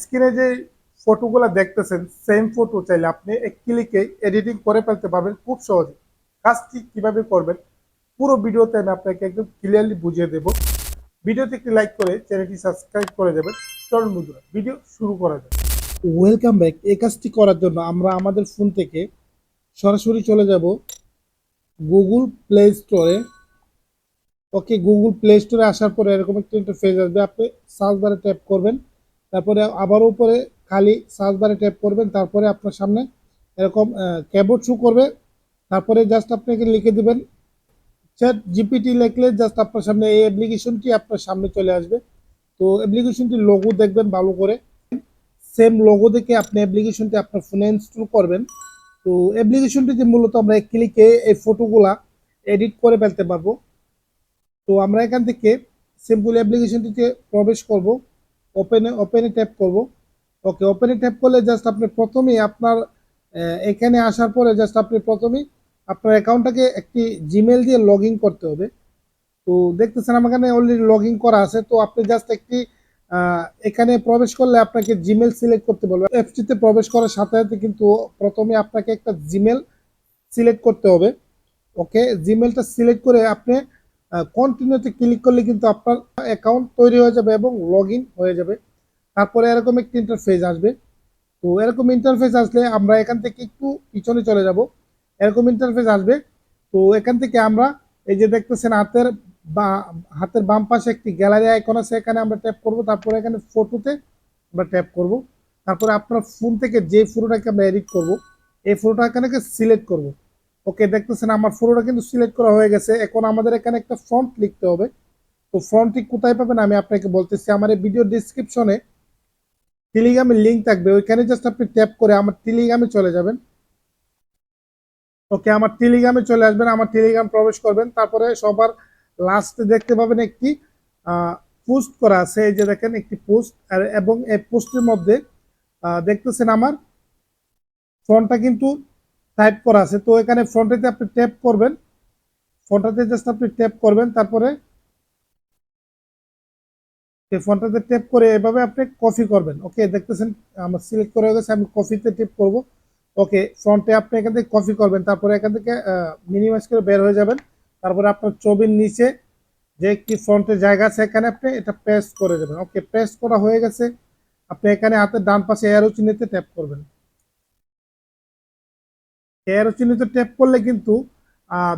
স্ক্রিনে যে ফটোগুলো দেখতেছেন সেম ফটো চাইলে আপনি এক ক্লিকে এডিটিং করে ফেলতে পারবেন খুব সহজে। কাজটি কীভাবে করবেন, পুরো ভিডিওতে আমি আপনাকে একদম ক্লিয়ারলি বুঝিয়ে দেব। ভিডিওতে একটি লাইক করে চ্যানেলটি সাবস্ক্রাইব করে দেবেন। চলুন বন্ধুরা ভিডিও শুরু করা যাবে ওয়েলকাম ব্যাক এই কাজটি করার জন্য আমরা আমাদের ফোন থেকে সরাসরি চলে যাব গুগল প্লে স্টোরে ওকে গুগল প্লে স্টোরে আসার পরে এরকম একটা ইন্টারফেস আসবে। আপনি সার্চ বারে ট্যাপ করবেন। তারপরে আবার উপরে খালি সার্চ বারে ট্যাপ করবেন, তারপরে আপনার সামনে এরকম ক্যাবোর্ড শু করবে। তারপরে জাস্ট আপনাকে লিখে দিবেন চ্যাট জিপিটি লিখলে জাস্ট আপনার সামনে এই অ্যাপ্লিকেশনটি আপনার সামনে চলে আসবে। তো অ্যাপ্লিকেশনটির লোগো দেখবেন ভালো করে। সেম লোগো দেখে আপনি অ্যাপ্লিকেশনটি আপনার ফোনে ইনস্টল করবেন। তো অ্যাপ্লিকেশনটিতে মূলত আমরা এক ক্লিকে এই ফটোগুলা এডিট করে ফেলতে পারব। তো আমরা এখান থেকে সিম্পল অ্যাপ্লিকেশনটিতে প্রবেশ করব। ওপেনে ওপেনে ট্যাপ করব। ওকে ওপেনে ট্যাপ করলে জাস্ট আপনি প্রথমেই আপনার এখানে আসার পরে জাস্ট আপনি প্রথমেই আপনার অ্যাকাউন্টটাকে একটি জিমেল দিয়ে লগ করতে হবে। তো দেখতেছেন আমার এখানে অলরেডি লগ ইন করা আছে। তো আপনি জাস্ট একটি এখানে প্রবেশ করলে আপনাকে জিমেল সিলেক্ট করতে বলবে। অ্যাপসটিতে প্রবেশ করার সাথে সাথে কিন্তু প্রথমে আপনাকে একটা জিমেল সিলেক্ট করতে হবে। ওকে জিমেলটা সিলেক্ট করে আপনি কন্টিনিউতে ক্লিক করলে কিন্তু আপনার অ্যাকাউন্ট তৈরি হয়ে যাবে এবং লগ হয়ে যাবে। তারপরে এরকম একটি ইন্টারফেস আসবে। তো এরকম ইন্টারফেস আসলে আমরা এখান থেকে একটু পিছনে চলে যাব। এরকম ইন্টারফেস আসবে। তো এখান থেকে আমরা এই যে দেখতেছেন হাতের বা, হাতের বাম পাশে একটি গ্যালারি আইকন আছে, এখানে আমরা ট্যাপ করব। তারপরে এখানে ফটোতে আমরা ট্যাপ করব। তারপরে আপনার ফোন থেকে যে ফটোটাকে আমরা এডিট করব, এই ফটোটা এখানে সিলেক্ট করব। ওকে, দেখতেছেন আমার ফটোটা কিন্তু সিলেক্ট করা হয়ে গেছে। এখন আমাদের এখানে একটা ফ্রন্ট লিখতে হবে। তো ফন্টটি কোথায় পাবেন আমি আপনাকে বলতেছি। আমার এই ভিডিও ডিসক্রিপশনে টেলিগ্রামের লিঙ্ক থাকবে। ওইখানে জাস্ট আপনি ট্যাপ করে আমার টেলিগ্রামে চলে যাবেন। ওকে, আমার টেলিগ্রামে চলে আসবেন, আমার টেলিগ্রাম প্রবেশ করবেন। তারপরে সবার লাস্টে দেখতে পাবেন একটি পোস্ট করা আছে। এই যে দেখেন একটি পোস্ট আর এবং এই পোস্টের মধ্যে দেখতেছেন আমার ফোনটা কিন্তু টাইপ করা আছে। তো এখানে ফ্রন্টেতে আপনি ট্যাপ করবেন। ফোনটাতে জাস্ট আপনি ট্যাপ করবেন। তারপরে এই ফোনটাতে ট্যাপ করে এভাবে আপনি কপি করবেন। ওকে দেখতেছেন, আমার সিলেক্ট করে গেছে। আমি কপিতে ট্যাপ করব। ওকে ফ্রন্টে আপনি এখান থেকে কপি করবেন। তারপরে এখান থেকে মিনিমাইজ করে বের হয়ে যাবেন। তারপরে আপনার ছবির নিচে যে একটি ফ্রন্টের জায়গা আছে, এখানে আপনি এটা পেস্ট করে দেবেন। ওকে পেস্ট করা হয়ে গেছে। আপনি এখানে হাতের ডান পাশে এরো চিহ্নিতে ট্যাপ করবেন। এরো চিহ্নিত ট্যাপ করলে কিন্তু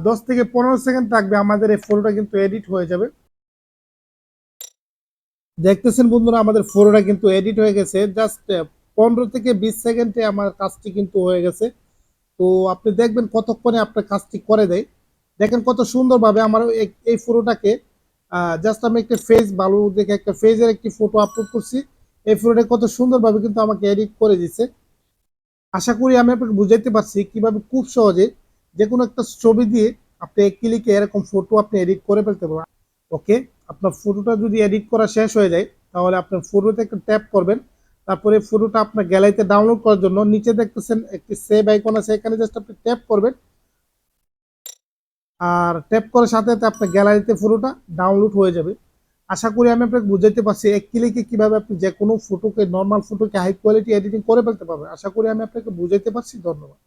দশ থেকে পনেরো সেকেন্ড থাকবে আমাদের এই ফটোটা কিন্তু এডিট হয়ে যাবে। দেখতেছেন বন্ধুরা, আমাদের ফটোটা কিন্তু এডিট হয়ে গেছে। জাস্ট পনেরো থেকে বিশ সেকেন্ডে আমার কাজটি কিন্তু হয়ে গেছে। তো আপনি দেখবেন কতক্ষণে আপনার কাজটি করে দেয়। দেখেন কত সুন্দরভাবে আমার এই- ফটোটাকে জাস্ট আমি একটা ফেস ভালো দেখে একটা ফেজের একটি ফটো আপলোড করছি। এই ফটোটা কত সুন্দরভাবে কিন্তু আমাকে এডিট করে দিছে। আশা করি আমি আপনাকে বুঝাইতে পারছি কীভাবে খুব সহজে যে কোনো একটা ছবি দিয়ে আপনি এক ক্লিকে এরকম ফটো আপনি এডিট করে ফেলতে পারবেন। ওকে আপনার ফটোটা যদি এডিট করা শেষ হয়ে যায়, তাহলে আপনার ফটোতে একটা ট্যাপ করবেন। তারপরে ফটোটা আপনার গ্যালারিতে ডাউনলোড করার জন্য নিচে দেখতেছেন একটি সেভ আইকন আছে, এখানে জাস্ট আপনি ট্যাপ করবেন। আর ট্যাপ করার সাথে সাথে আপনার গ্যালারিতে ফটোটা ডাউনলোড হয়ে যাবে। আশা করি আমি আপনাকে বুঝাইতে পারছি। এক ক্লিকে কীভাবে আপনি যে কোনো ফটোকে নর্মাল ফটোকে হাই কোয়ালিটি এডিটিং করে ফেলতে পারবেন। আশা করি আমি আপনাকে বুঝাইতে পারছি। ধন্যবাদ।